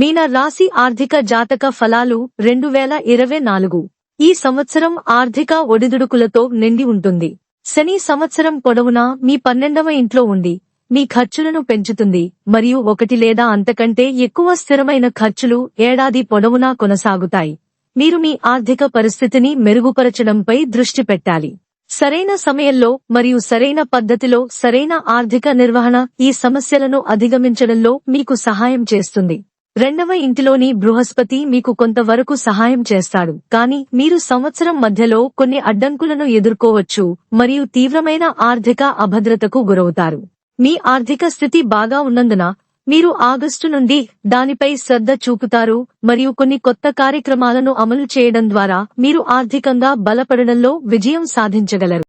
మీన రాశి ఆర్థిక జాతక ఫలాలు రెండు వేల ఇరవై నాలుగు. ఈ సంవత్సరం ఆర్థిక ఒడిదుడుకులతో నిండి ఉంటుంది. శని సంవత్సరం పొడవునా మీ పన్నెండవ ఇంట్లో ఉండి మీ ఖర్చులను పెంచుతుంది మరియు ఒకటి లేదా అంతకంటే ఎక్కువ స్థిరమైన ఖర్చులు ఏడాది పొడవునా కొనసాగుతాయి. మీరు మీ ఆర్థిక పరిస్థితిని మెరుగుపరచడంపై దృష్టి పెట్టాలి. సరైన సమయంలో మరియు సరైన పద్ధతిలో సరైన ఆర్థిక నిర్వహణ ఈ సమస్యలను అధిగమించడంలో మీకు సహాయం చేస్తుంది. రెండవ ఇంటిలోని బృహస్పతి మీకు కొంతవరకు సహాయం చేస్తాడు. కానీ మీరు సంవత్సరం మధ్యలో కొన్ని అడ్డంకులను ఎదుర్కోవచ్చు మరియు తీవ్రమైన ఆర్థిక అభద్రతకు గురవుతారు. మీ ఆర్థిక స్థితి బాగా ఉన్నందున మీరు ఆగస్టు నుండి దానిపై శ్రద్ధ చూపుతారు మరియు కొన్ని కొత్త కార్యక్రమాలను అమలు చేయడం ద్వారా మీరు ఆర్థికంగా బలపడడంలో విజయం సాధించగలరు.